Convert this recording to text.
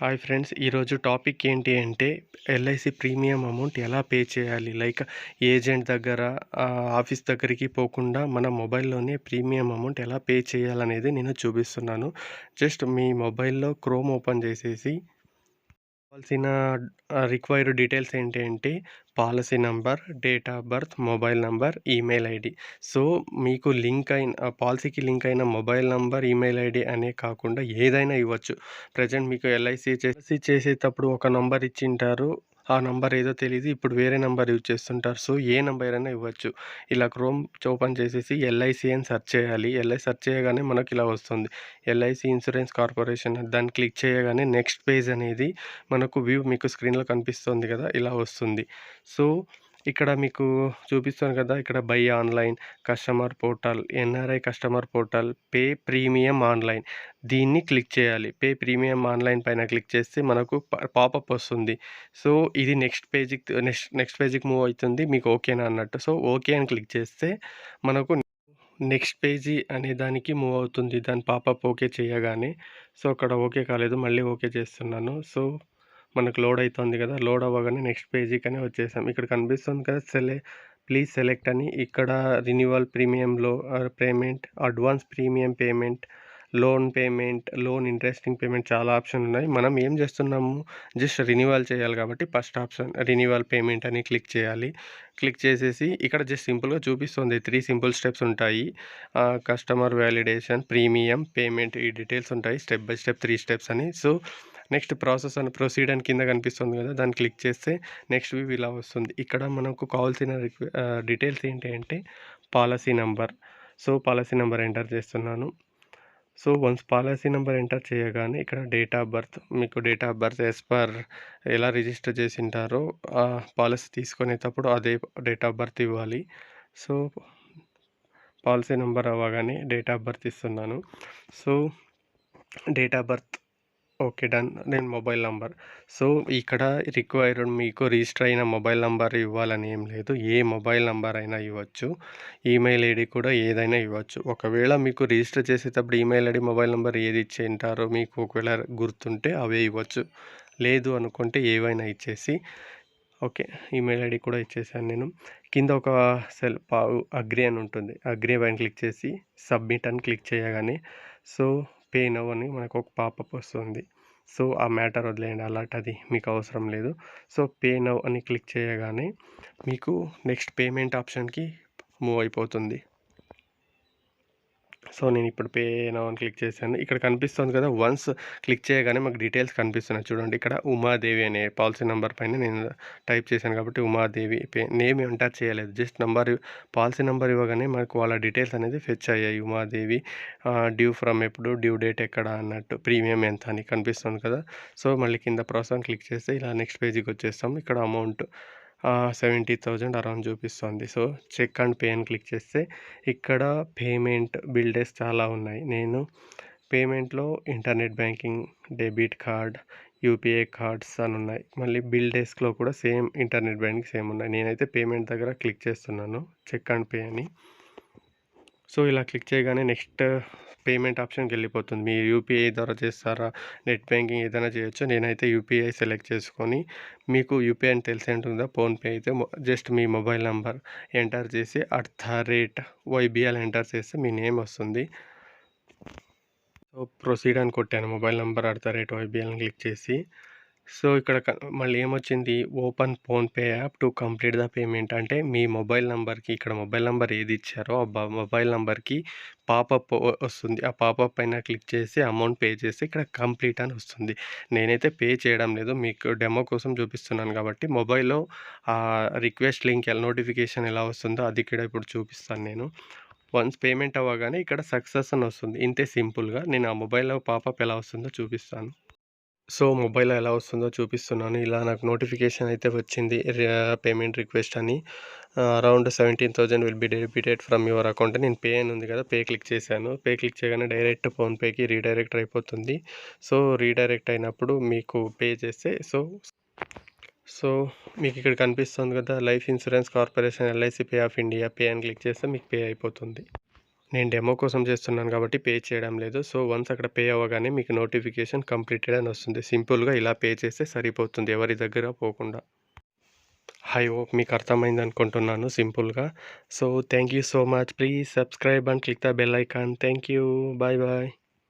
Hi friends ఈరోజు topic ఏంటి అంటే ఎల్ఐసి ప్రీమియం అమౌంట్ ఎలా పే చేయాలి? లైక్ ఏజెంట్ దగ్గర ఆఫీస్ దగ్గరికి పోకుండా మన మొబైల్లోనే ప్రీమియం అమౌంట్ ఎలా పే చేయాలనేది నేను చూపిస్తున్నాను. జస్ట్ మీ మొబైల్లో క్రోమ్ ఓపెన్ చేసేసి కావాల్సిన రిక్వైర్డ్ డీటెయిల్స్ ఏంటి policy number date of birth mobile number email ID. So మీకు లింక్ అయిన పాలసీకి లింక్ అయిన మొబైల్ నంబర్ ఈమెయిల్ ఐడి అనే కాకుండా ఏదైనా ఇవ్వచ్చు. ప్రజెంట్ మీకు ఎల్ఐసి చేసి చేసేటప్పుడు ఒక నంబర్ ఇచ్చింటారు. ఆ నంబర్ ఏదో తెలియదు ఇప్పుడు వేరే నంబర్ యూజ్ చేస్తుంటారు. సో ఏ నంబర్ అయినా ఇవ్వచ్చు. ఇలా క్రోమ్ ఓపెన్ చేసేసి ఎల్ఐసి అని సెర్చ్ చేయాలి. ఎల్ఐ సెర్చ్ చేయగానే మనకి ఇలా వస్తుంది. ఎల్ఐసి ఇన్సూరెన్స్ కార్పొరేషన్ దాన్ని క్లిక్ చేయగానే నెక్స్ట్ పేజ్ అనేది మనకు వ్యూ మీకు స్క్రీన్లో కనిపిస్తుంది కదా ఇలా వస్తుంది. సో ఇక్కడ మీకు చూపిస్తాను కదా ఇక్కడ buy online customer portal NRI customer portal pay premium online. దీన్ని క్లిక్ చేయాలి. పే ప్రీమియం ఆన్లైన్ పైన క్లిక్ చేస్తే మనకు పాపప్ వస్తుంది. సో ఇది నెక్స్ట్ పేజీకి నెక్స్ట్ నెక్స్ట్ పేజీకి మూవ్ అవుతుంది. మీకు ఓకేనా అన్నట్టు. సో ఓకే అని క్లిక్ చేస్తే మనకు నెక్స్ట్ పేజీ అనే దానికి మూవ్ అవుతుంది. దాని పాపప్ ఓకే చేయగానే. సో అక్కడ ఓకే కాలేదు. మళ్ళీ ఓకే చేస్తున్నాను. సో మనకు లోడ్ అవుతుంది కదా లోడ్ అవ్వగానే నెక్స్ట్ పేజీకి అని వచ్చేసాం. ఇక్కడ కనిపిస్తుంది కదా సెలె ప్లీజ్ సెలెక్ట్ అని. ఇక్కడ renewal ప్రీమియంలో payment advance premium payment loan payment loan interesting payment చాలా ఆప్షన్ ఉన్నాయి. మనం ఏం చేస్తున్నాము? జస్ట్ రినివల్ చేయాలి కాబట్టి ఫస్ట్ ఆప్షన్ రినివల్ పేమెంట్ అని క్లిక్ చేయాలి. క్లిక్ చేసేసి ఇక్కడ జస్ట్ సింపుల్గా చూపిస్తుంది. త్రీ సింపుల్ స్టెప్స్ ఉంటాయి. కస్టమర్ వ్యాలిడేషన్ ప్రీమియం పేమెంట్ ఈ డీటెయిల్స్ ఉంటాయి. Step by step three steps అని. సో నెక్స్ట్ ప్రాసెస్ అని ప్రొసీడ్ అని కింద కనిపిస్తుంది కదా దాన్ని క్లిక్ చేస్తే నెక్స్ట్ వ్యూ ఇలా వస్తుంది. ఇక్కడ మనకు కావాల్సిన డీటెయిల్స్ ఏంటి అంటే policy number. So policy number enter చేస్తున్నాను. So once policy number enter చేయగానే ఇక్కడ డేట్ ఆఫ్ బర్త్ మీకు date of birth as per ఎలా రిజిస్టర్ చేసి ఉంటారో ఆ పాలసీ తీసుకునేటప్పుడు అదే డేట్ ఆఫ్ బర్త్ ఇవ్వాలి. సో పాలసీ నెంబర్ అవ్వగానే డేట్ ఆఫ్ బర్త్ ఇస్తున్నాను. So date of birth okay done. నేను మొబైల్ నంబర్. సో ఇక్కడ రిక్వైర్డ్ మీకు రిజిస్టర్ అయిన మొబైల్ నంబర్ ఇవ్వాలని ఏం లేదు. ఏ మొబైల్ నంబర్ అయినా ఇవ్వచ్చు. ఈమెయిల్ ఐడి కూడా ఏదైనా ఇవ్వచ్చు. ఒకవేళ మీకు రిజిస్టర్ చేసేటప్పుడు ఈమెయిల్ ఐడి మొబైల్ నెంబర్ ఏది ఇచ్చి ఉంటారో మీకు ఒకవేళ గుర్తుంటే అవే ఇవ్వచ్చు. లేదు అనుకుంటే ఏవైనా ఇచ్చేసి ఓకే ఈమెయిల్ ఐడి కూడా ఇచ్చేసాను నేను. కింద ఒక సెల్ అగ్రి అని ఉంటుంది. అగ్రి పైన క్లిక్ చేసి సబ్మిట్ అని క్లిక్ చేయగానే సో పే నవ్ అని మనకు ఒక పాపప్ వస్తుంది. సో ఆ మ్యాటర్ వదిలేయండి అలాంటి అది మీకు అవసరం లేదు. సో పే నవ్ అని క్లిక్ చేయగానే మీకు నెక్స్ట్ పేమెంట్ ఆప్షన్కి మూవ్ అయిపోతుంది. సో నేను ఇప్పుడు పే నవ్ అని క్లిక్ చేశాను. ఇక్కడ కనిపిస్తుంది కదా వన్స్ క్లిక్ చేయగానే మాకు డీటెయిల్స్ కనిపిస్తున్నాయి. చూడండి ఇక్కడ ఉమాదేవి అనే పాలసీ నెంబర్ పైన నేను టైప్ చేశాను కాబట్టి ఉమాదేవి పే నేమ్ ఎంటర్ చేయలేదు. జస్ట్ నెంబర్ పాలసీ నెంబర్ ఇవ్వగానే మనకు వాళ్ళ డీటెయిల్స్ అనేది ఫెచ్ అయ్యాయి. ఉమాదేవి డ్యూ ఫ్రమ్ ఎప్పుడు డ్యూ డేట్ ఎక్కడ అన్నట్టు ప్రీమియం ఎంత అని కనిపిస్తుంది కదా. సో మళ్ళీ కింద ప్రాసెస్ క్లిక్ చేస్తే ఇలా నెక్స్ట్ పేజీకి వచ్చేస్తాం ఇక్కడ అమౌంట్ సెవెంటీ థౌజండ్ అరౌండ్ చూపిస్తుంది. సో చెక్ అండ్ పే అని క్లిక్ చేస్తే ఇక్కడ పేమెంట్ బిల్డెస్ చాలా ఉన్నాయి. నేను పేమెంట్లో internet banking debit card UPI cards అని ఉన్నాయి. మళ్ళీ బిల్ డెస్క్లో కూడా సేమ్ ఇంటర్నెట్ బ్యాంకింగ్ సేమ్ ఉన్నాయి. నేనైతే పేమెంట్ దగ్గర క్లిక్ చేస్తున్నాను చెక్ అండ్ పే అని. సో ఇలా క్లిక్ చేయగానే నెక్స్ట్ పేమెంట్ ఆప్షన్కి వెళ్ళిపోతుంది. మీరు యూపీఐ ద్వారా చేస్తారా? నెట్ బ్యాంకింగ్ ఏదైనా చేయొచ్చు? నేనైతే యూపీఐ సెలెక్ట్ చేసుకొని మీకు యూపీఐ అని తెలిసి ఉంటుందా? ఫోన్పే అయితే జస్ట్ మీ మొబైల్ నెంబర్ ఎంటర్ చేసి at the rate YBL enter చేస్తే మీ నేమ్ వస్తుంది. సో ప్రొసీడ్ అని కొట్టాను. Mobile number at the rate YBL click చేసి సో ఇక్కడ మళ్ళీ ఏమొచ్చింది? Open PhonePe app to complete the payment. అంటే మీ మొబైల్ నెంబర్కి ఇక్కడ మొబైల్ నెంబర్ ఏది ఇచ్చారో ఆ మొబైల్ నెంబర్కి పాపప్ వస్తుంది. ఆ పాపప్ పైన క్లిక్ చేసి అమౌంట్ పే చేసి ఇక్కడ కంప్లీట్ అని వస్తుంది. నేనైతే పే చేయడం లేదు. మీకు డెమో కోసం చూపిస్తున్నాను కాబట్టి మొబైల్లో ఆ రిక్వెస్ట్ లింక్ ఎలా నోటిఫికేషన్ ఎలా వస్తుందో అది ఇక్కడ ఇప్పుడు చూపిస్తాను నేను. వన్స్ పేమెంట్ అవ్వగానే ఇక్కడ సక్సెస్ అని వస్తుంది. ఇంతే సింపుల్గా. నేను ఆ మొబైల్లో పాపప్ ఎలా వస్తుందో చూపిస్తాను. సో మొబైల్లో ఎలా వస్తుందో చూపిస్తున్నాను. ఇలా నాకు నోటిఫికేషన్ అయితే వచ్చింది. పేమెంట్ రిక్వెస్ట్ అని. Around seventeen thousand will be debited from your account నేను పే అని ఉంది కదా పే క్లిక్ చేశాను. పే క్లిక్ చేయగానే డైరెక్ట్ ఫోన్పేకి రీడైరెక్ట్ అయిపోతుంది. సో రీడైరెక్ట్ అయినప్పుడు మీకు పే చేస్తే సో సో మీకు ఇక్కడ కనిపిస్తుంది కదా life insurance corporation LIC pay of India pay అని క్లిక్ చేస్తే మీకు పే అయిపోతుంది. నేను డెమో కోసం చేస్తున్నాను కాబట్టి పే చేయడం లేదు. సో వన్స్ అక్కడ పే అవ్వగానే మీకు నోటిఫికేషన్ కంప్లీటెడ్ అని వస్తుంది. సింపుల్గా ఇలా పే చేస్తే సరిపోతుంది ఎవరి దగ్గర పోకుండా. హై హోప్ మీకు అర్థమైంది అనుకుంటున్నాను సింపుల్గా. So thank you so much. Please subscribe and click the bell icon. Thank you bye bye.